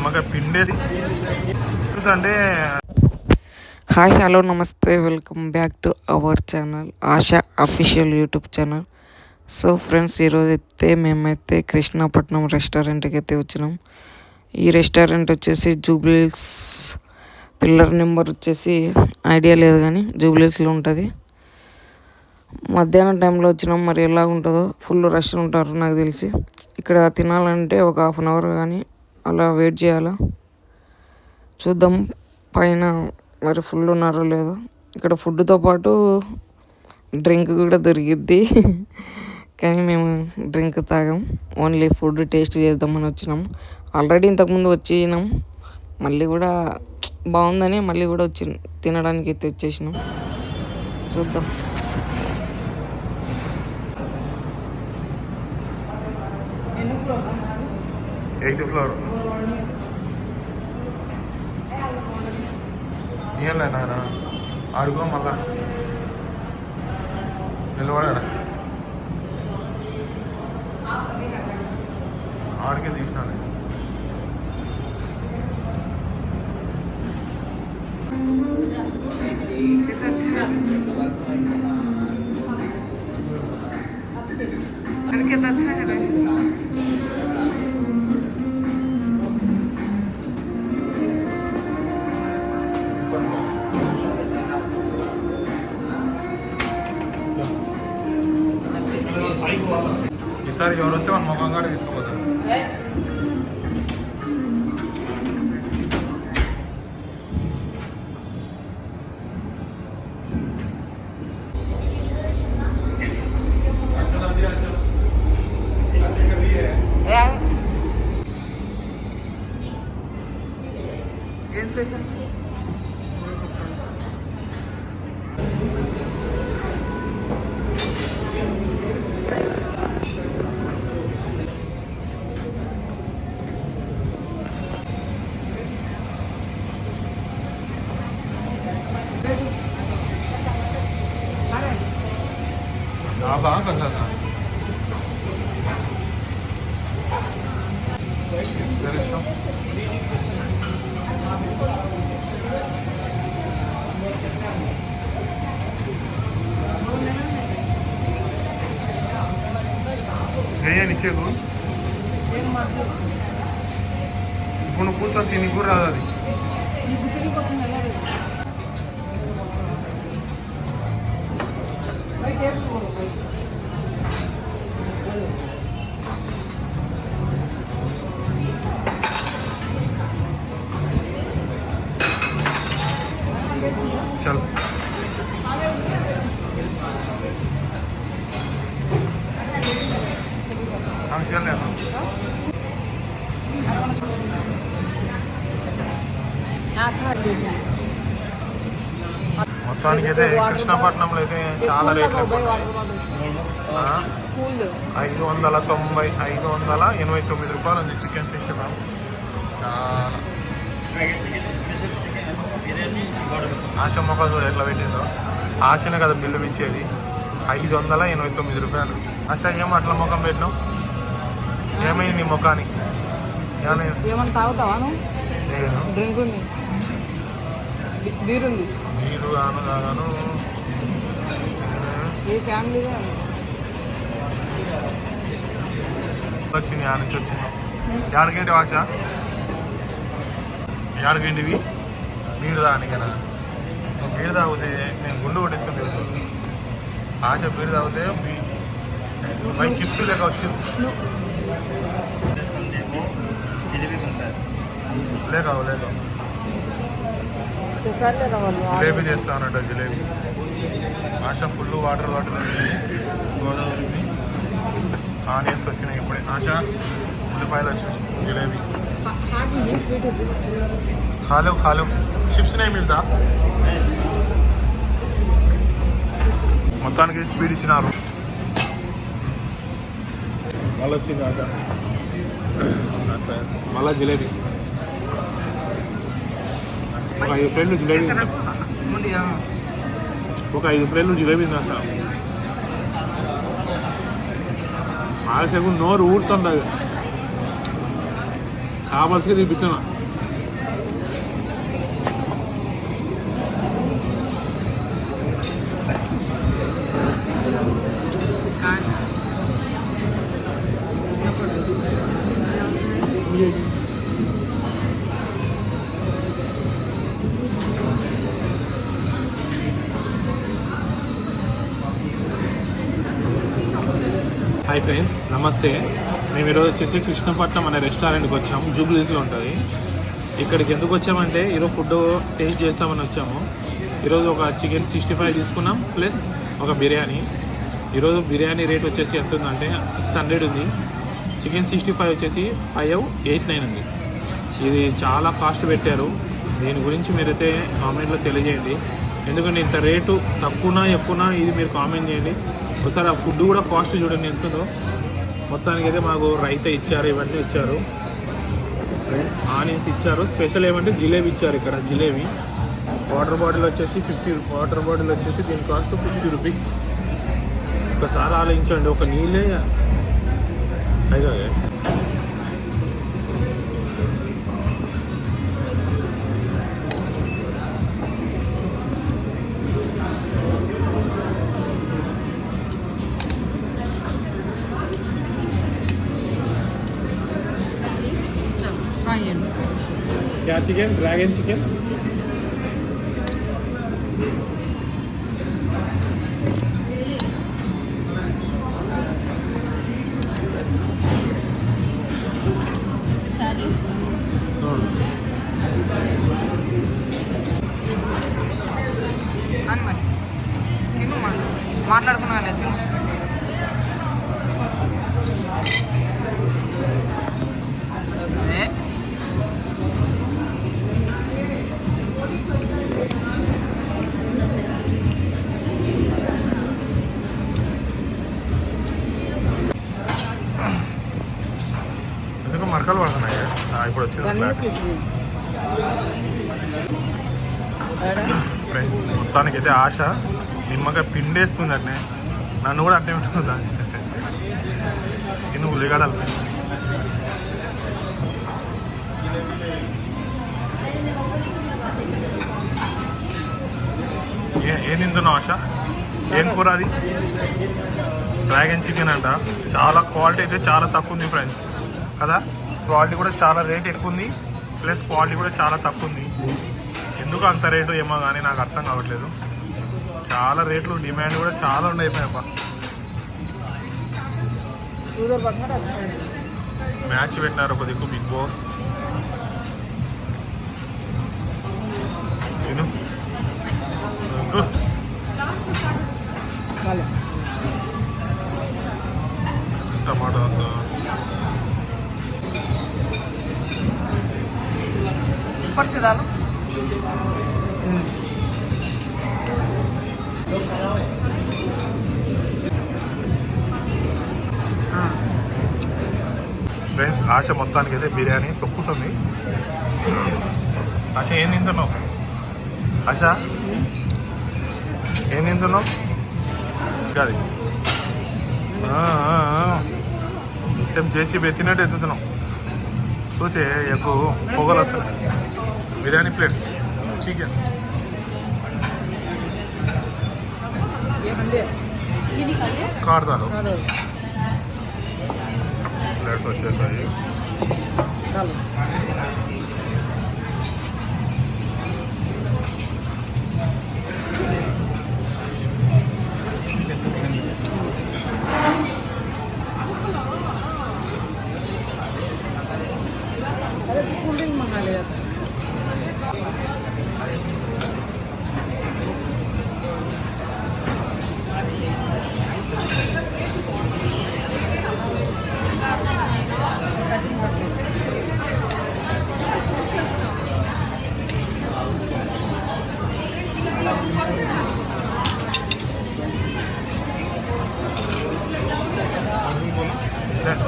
నిమ్మకాయ పిండేసి అంటే హాయ్ హలో నమస్తే welcome back to our channel Asha official YouTube channel. So friends ఈరోజు అయితే మేమైతే కృష్ణాపట్నం రెస్టారెంట్కి అయితే వచ్చినాం. ఈ రెస్టారెంట్ వచ్చేసి జూబ్లీస్ పిల్లర్ నెంబర్ వచ్చేసి ఐడియా లేదు కానీ జూబ్లీస్లో ఉంటుంది. మధ్యాహ్నం టైంలో వచ్చినాం మరి ఎలా ఉంటుందో ఫుల్ రష్ ఉంటారు నాకు తెలిసి. ఇక్కడ తినాలంటే ఒక హాఫ్ అన్ అవర్ కానీ అలా వెయిట్ చేయాలా? చూద్దాం. పైన మరి ఫుల్ ఉన్నారో లేదో. ఇక్కడ ఫుడ్తో పాటు డ్రింక్ కూడా దొరికిద్ది. కానీ మేము డ్రింక్ తాగాం. ఓన్లీ ఫుడ్ టేస్ట్ చేద్దామని వచ్చినాం. ఆల్రెడీ ఇంతకుముందు వచ్చినాం. మళ్ళీ కూడా బాగుందని మళ్ళీ కూడా వచ్చి తినడానికి అయితే వచ్చేసినాం చూద్దాం. ఎయిత్ ఫ్లోర్ ఏంలే నాన్న ఆడుకో మళ్ళా. నిలబడా ఆడికే తీసినాను బాగా కదా ఇష్టం ఇప్పుడు నువ్వు కూర్చొని తిని కూడా రాదు అది. చల్ మొత్తానికి అయితే కృష్ణపట్నంలో అయితే చాలా రేట్లు ఐదు వందల తొంభై ఐదు వందల ఎనభై తొమ్మిది రూపాయలు ఉంది చికెన్ సిక్స్టీ ఫైవ్. ఆశ మొక్క చూడు ఎట్లా పెట్టిందో. ఆశనే కదా బిల్లు ఇచ్చేది ఐదు వందల ఎనభై తొమ్మిది రూపాయలు. ఆశ ఏమో అట్లా ముఖం పెట్టినావు? ఏమైంది నీ ముఖానికి? ఏమైనా ఏమన్నా తాగుతావా డ్రింక్ ఉంది. బీర్ ఉంది గాను కాను వచ్చింది ఆడ నుంచి వచ్చింది. యాడికేంటి వాక్ష యాడికేంటివి? బీడు దానికనా బీడు తాగితే నేను గుండు కొట్టేసుకుని తిరుగుతాను ఆశ బీడు తాగితే బై చిప్స్ లేక చిప్స్. లేక లేక వాళ్ళు జిలేబీ చేస్తా అన్నట్టు jalebi Asha full water water Godavari onions వచ్చినాయి ఇప్పుడే. ఆశ ఉల్లిపాయలు వచ్చినాయి జిలేబీ. ఖాలో ఖాలో చిప్స్ నే మిల్తా మొత్తానికి స్పీడ్ ఇచ్చినారు. మళ్ళీ వచ్చింది ఆశ. మళ్ళా జిలేబీ. ఒక ఐదు ప్లేట్లు జిలేబీ ఒక ఐదు ప్లేట్లు జిలేబీ తింటాం ఆశకు నోరు ఊరుతుంది అది. కావాల్సి తినిపించాను హాయ్ ఫ్రెండ్స్ నమస్తే. మేము ఈరోజు వచ్చేసి కృష్ణపట్నం అనే రెస్టారెంట్కి వచ్చాము. జూబ్లీస్లో ఉంటుంది. ఇక్కడికి ఎందుకు వచ్చామంటే ఈరోజు ఫుడ్ టేస్ట్ చేస్తామని వచ్చాము. ఈరోజు ఒక చికెన్ సిక్స్టీ ఫైవ్ తీసుకున్నాం ప్లస్ ఒక బిర్యానీ. ఈరోజు బిర్యానీ రేట్ వచ్చేసి ఎంత ఉందంటే సిక్స్ హండ్రెడ్ ఉంది. చికెన్ సిక్స్టీ ఫైవ్ వచ్చేసి ఫైవ్ ఎయిట్ నైన్ ఉంది. ఇది చాలా కాస్ట్ పెట్టారు. దీని గురించి మీరైతే కామెంట్లో తెలియజేయండి. ఎందుకంటే ఇంత రేటు తక్కువనా ఎక్కువనా ఇది మీరు కామెంట్ చేయండి. ఒకసారి ఆ ఫుడ్ కూడా కాస్ట్ చూడండి ఎంత ఉందో మొత్తానికి అయితే మాకు రైత ఇచ్చారు ఇవన్నీ ఇచ్చారు. ఫ్రెండ్స్ ఆనియన్స్ ఇచ్చారు. స్పెషల్ ఏమంటే జిలేబీ ఇచ్చారు ఇక్కడ జిలేబీ. వాటర్ బాటిల్ వచ్చేసి ఫిఫ్టీ వాటర్ బాటిల్ వచ్చేసి దీని కాస్ట్ ఫిఫ్టీ రూపీస్ ఒకసారి ఆలోచించండి ఒక నీళ్ళే అయిగా চিকেন ড্রাগন চিকেন మాట్లాడుకున్నాను మరకలు పడుతున్నాయి. ఇప్పుడు వచ్చింది ఫ్రెండ్స్ మొత్తానికి అయితే ఆశ. నిమ్మకాయ పిండేస్తుంది అట్నే. నన్ను కూడా అట్నే ఉంటుందా? నేను ఉల్లిగడలు ఏ ఏం తింటున్నావు ఆశ? ఏం కూర అది? డ్రాగన్ చికెన్ అంట. చాలా క్వాలిటీ అయితే చాలా తక్కువ ఉంది ఫ్రెండ్స్. కదా? క్వాలిటీ కూడా చాలా రేట్ ఎక్కువ ఉంది ప్లస్ క్వాలిటీ కూడా చాలా తక్కువ ఉంది ఎందుకు అంత రేటు ఏమో కానీ నాకు అర్థం కావట్లేదు. చాలా రేట్లు డిమాండ్ కూడా చాలా ఉన్నాయి పాప మ్యాచ్ పెట్టినారు ఒక దిక్కు బిగ్ బాస్. ఆశ మొత్తానికి అయితే బిర్యానీ తొక్కుతుంది. ఆశ ఏం తింటున్నావు? ఆశ? ఏం తింటున్నావు? అది సేమ్ చేసి పెట్టినట్టు ఎత్తుతున్నావు. చూసే ఎక్కువ పొగలు వస్తుంది బిర్యానీ ప్లేట్స్. చికెన్. కాడతారు వచ్చేసాయి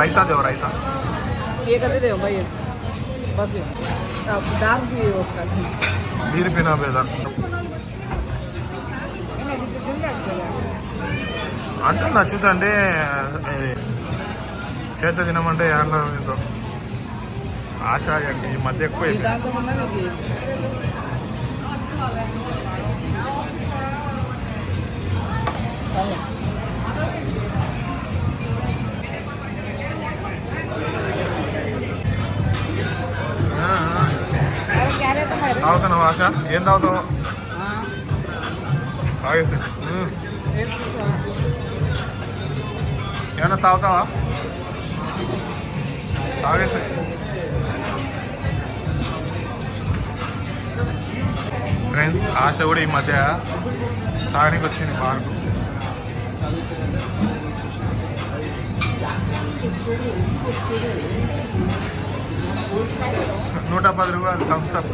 రైతా దేవ రైతా ये कर देते हो भाई ये। बस ये अब दाम भी है उसका మీరు పినా బేదా అంటే నచ్చుతుంటే చేత తినమంటే ఏడలో తింటాం ఆశ అంటే ఈ మధ్య ఎక్కువ అయిపోయింది. తాగుతున్నావు ఆశ ఏం తాగుతావు తాగేసి ఉమ్. ఏమన్నా తాగుతావా తాగేసి ఫ్రెండ్స్ ఆశ కూడా ఈ మధ్య తాగడానికి వచ్చింది పార్కు నూట పది రూపాయలు Thums Up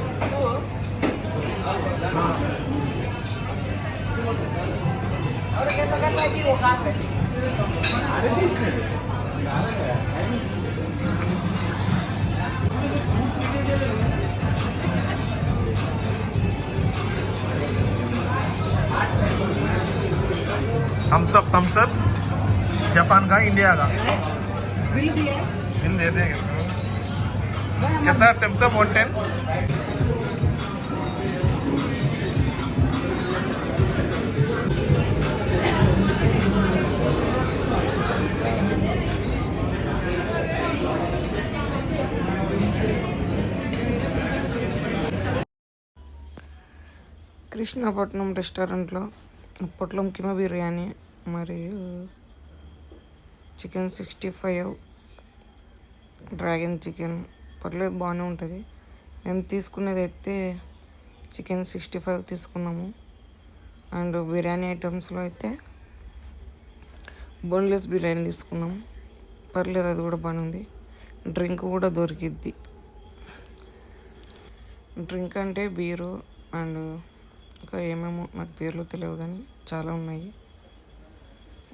Thums Up Thums Up Japan का इंडिया का बिल दे देंगे ఎంత? టెంప్సప్ వన్ కృష్ణపట్నం రెస్టారెంట్లో పొట్లం కిమ బిర్యానీ మరియు chicken sixty five dragon chicken పర్లేదు బాగానే ఉంటుంది. మేము తీసుకున్నది అయితే చికెన్ సిక్స్టీ ఫైవ్ తీసుకున్నాము. అండ్ బిర్యానీ ఐటమ్స్లో అయితే బోన్లెస్ బిర్యానీ తీసుకున్నాము. పర్లేదు అది కూడా బాగానే ఉంది. డ్రింక్ కూడా దొరికిద్ది. డ్రింక్ అంటే బీరు అండ్ ఇంకా ఏమేమో నాకు పేర్లు తెలియవు కానీ చాలా ఉన్నాయి.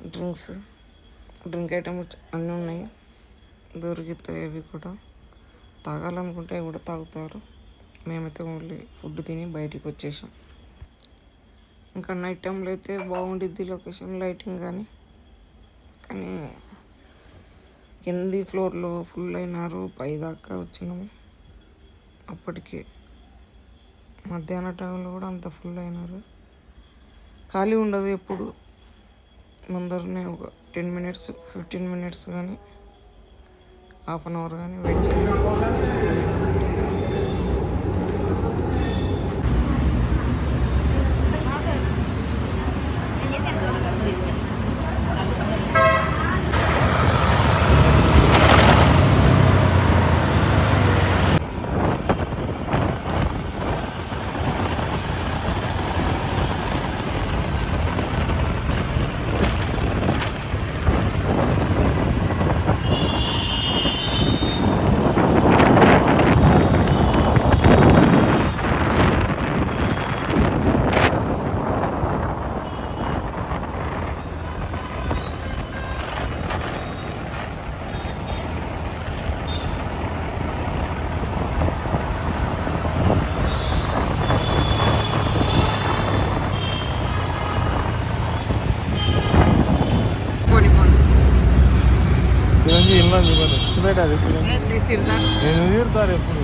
డ్రింక్స్ డ్రింక్ ఐటమ్ అన్నీ ఉన్నాయి. దొరుకుతాయి అవి కూడా. తాగాలనుకుంటే కూడా తాగుతారు. మేమైతే ఓన్లీ ఫుడ్ తిని బయటికి వచ్చేసాం. ఇంకా నైట్ టైంలో అయితే బాగుండిద్ది లొకేషన్ లైటింగ్ కానీ. కానీ కింది ఫ్లోర్లో ఫుల్ అయినారు పై దాకా వచ్చినాము అప్పటికే మధ్యాహ్న టైంలో కూడా అంత ఫుల్ అయినారు. ఖాళీ ఉండదు ఎప్పుడు. ముందరనే ఒక టెన్ మినిట్స్ ఫిఫ్టీన్ మినిట్స్ కానీ హాఫ్ అన్ అవర్ కానీ వెయిట్ చేయాలి చూపెట్టాలి చిరంజీవి నేను తీరుతారు ఎప్పుడు